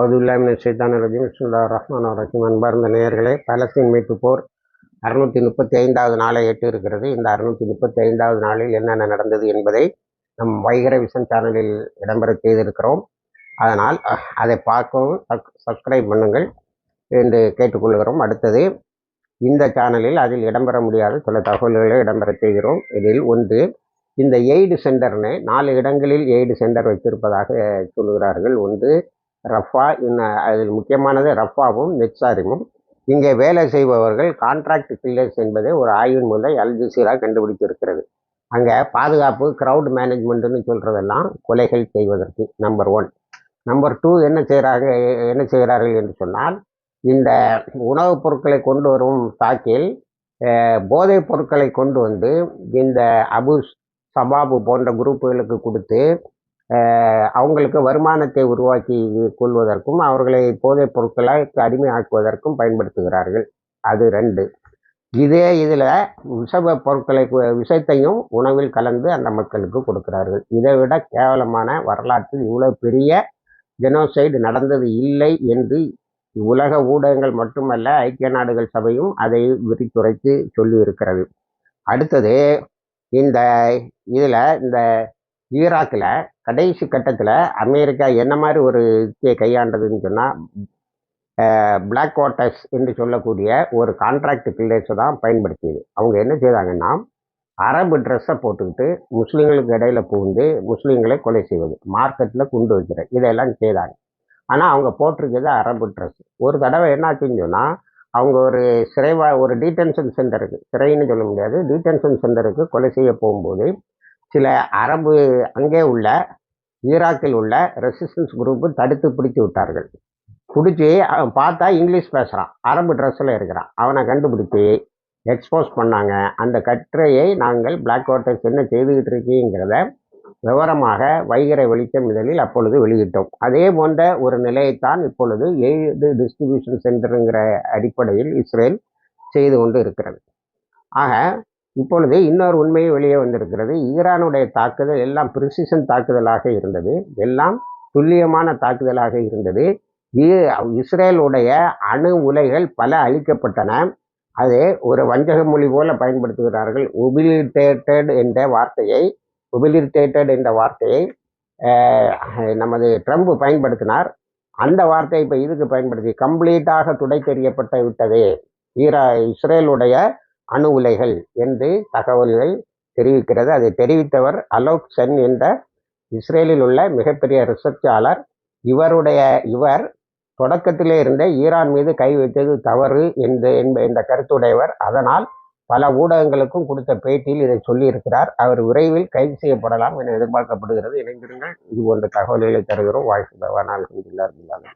அவதுல்லாமின் ஷைத்தான் ரஜீம். சுல்லா ரஹ்மான் ரஹீம். அன்பார்ந்த நேயர்களே பலஸ்தீன் மீட்பு போர் அறுநூற்றி முப்பத்தி ஐந்தாவது நாளை எட்டு இருக்கிறது இந்த அறுநூற்றி முப்பத்தி ஐந்தாவது நாளில் என்னென்ன நடந்தது என்பதை நம் வைகர விஷன் சேனலில் இடம்பெற செய்திருக்கிறோம். அதனால் அதை பார்க்கவும் சப்ஸ்கிரைப் பண்ணுங்கள் என்று கேட்டுக்கொள்கிறோம். அடுத்தது இந்த சேனலில் அதில் இடம்பெற முடியாத சில தகவல்களை இடம்பெற செய்கிறோம். இதில் ஒன்று இந்த எய்டு சென்டர்னு நாலு இடங்களில் எய்டு சென்டர் வைத்திருப்பதாக சொல்கிறார்கள் ஒன்று ரஃபா இன்னும் அதில் முக்கியமானது ரஃபாவும் நெட்சாரிமும். இங்கே வேலை செய்பவர்கள் கான்ட்ராக்ட் கில்லர்ஸ் என்பதை ஒரு ஆய்வின் மூலம் அல்ஜசீரா கண்டுபிடித்திருக்கிறது. அங்கே பாதுகாப்பு க்ரௌட் மேனேஜ்மெண்ட்டுன்னு சொல்கிறதெல்லாம் கொலைகள் செய்வதற்கு நம்பர் ஒன் நம்பர் டூ என்ன செய்கிறாங்க என்ன செய்கிறார்கள் என்று சொன்னால் இந்த உணவுப் பொருட்களை கொண்டு வரும் தாக்கில் போதைப் பொருட்களை கொண்டு வந்து இந்த அபுஸ் சபாபு போன்ற குரூப்புகளுக்கு கொடுத்து அவங்களுக்கு வருமானத்தை உருவாக்கி கொள்வதற்கும் அவர்களை போதைப் பொருட்களாக அடிமையாக்குவதற்கும் பயன்படுத்துகிறார்கள். அது ரெண்டு. இதே இதில் விஷ பொருட்களை விஷத்தையும் உணவில் கலந்து அந்த மக்களுக்கு கொடுக்கிறார்கள். இதை விட கேவலமான வரலாற்றில் இவ்வளோ பெரிய ஜெனோசைடு நடந்தது இல்லை என்று உலக ஊடகங்கள் மட்டுமல்ல ஐக்கிய நாடுகள் சபையும் அதை விரித்துரைத்து சொல்லி இருக்கிறது அடுத்தது இந்த இதில் இந்த ஈராக்கில் கடைசி கட்டத்தில் அமெரிக்கா என்ன மாதிரி ஒரு யுக்தியை கையாண்டதுன்னு சொன்னால் பிளாக் வாட்டர்ஸ் என்று சொல்லக்கூடிய ஒரு கான்ட்ராக்ட் கில்லேஸை தான் பயன்படுத்தியது. அவங்க என்ன செய்தாங்கன்னா அரபு ட்ரெஸ்ஸை போட்டுக்கிட்டு முஸ்லீம்களுக்கு இடையில் புகுந்து முஸ்லீம்களை கொலை செய்வது மார்க்கெட்டில் குண்டு வைக்கிற இதெல்லாம் செய்தாங்க. ஆனால் அவங்க போட்டிருக்கிறது அரபு ட்ரெஸ் ஒரு தடவை என்னாச்சுன்னு சொன்னால் அவங்க ஒரு சிறைவா ஒரு டீடென்ஷன் சென்டருக்கு சிறைன்னு சொல்ல முடியாது டீடென்ஷன் சென்டருக்கு கொலை செய்ய போகும்போது சில அரபு அங்கே உள்ள ஈராக்கில் உள்ள ரெசிஸ்டன்ஸ் குரூப்பு தடுத்து பிடிச்சி விட்டார்கள். பிடிச்சி அவன் பார்த்தா இங்கிலீஷ் பேசுகிறான் அரபு ட்ரெஸ்ஸில் இருக்கிறான். அவனை கண்டுபிடிச்சி எக்ஸ்போஸ் பண்ணாங்க. அந்த கட்டுரையை நாங்கள் பிளாக் வாட்டர்ஸ் என்ன செய்துக்கிட்டு இருக்கீங்கிறத விவரமாக வைகரை வெளிச்சம் இதழில் அப்பொழுது வெளியிட்டோம். அதே போன்ற ஒரு நிலையைத்தான் இப்பொழுது ஏழு டிஸ்ட்ரிபியூஷன் சென்டருங்கிற அடிப்படையில் இஸ்ரேல் செய்து கொண்டு இருக்கிறது. ஆக இப்பொழுது இன்னொரு உண்மையை வெளியே வந்திருக்கிறது. ஈரானுடைய தாக்குதல் எல்லாம் பிரிசிஷன் தாக்குதலாக இருந்தது. எல்லாம் துல்லியமான தாக்குதலாக இருந்தது. இஸ்ரேலுடைய அணு உலைகள் பல அழிக்கப்பட்டன. அது ஒரு வஞ்சக மொழி போல பயன்படுத்துகிறார்கள். ஒபிலிட்டேட்டட் என்ற வார்த்தையை ஒபிலிட்டேட்டட் என்ற வார்த்தையை நமது ட்ரம்ப் பயன்படுத்தினார். அந்த வார்த்தையை இப்போ இதுக்கு பயன்படுத்தி கம்ப்ளீட்டாக துடை தெரியப்பட்டு விட்டது. ஈரா இஸ்ரேலுடைய அணு உலைகள் என்று தகவல்கள் தெரிவிக்கிறது. அதை தெரிவித்தவர் அலோக் சென் என்ற இஸ்ரேலில் உள்ள மிகப்பெரிய ரிசர்ச்சாளர் இவருடைய இவர் தொடக்கத்திலே இருந்தே ஈரான் மீது கை வைத்தது தவறு என்று என்ற கருத்துடையவர். அதனால் பல ஊடகங்களுக்கும் கொடுத்த பேட்டியில் இதை சொல்லியிருக்கிறார். அவர் விரைவில் கைது செய்யப்படலாம் என எதிர்பார்க்கப்படுகிறது. இணைந்திருங்கள். இது போன்ற தகவல்களை தருகிறோம். வாழ்க்கை பகவானால்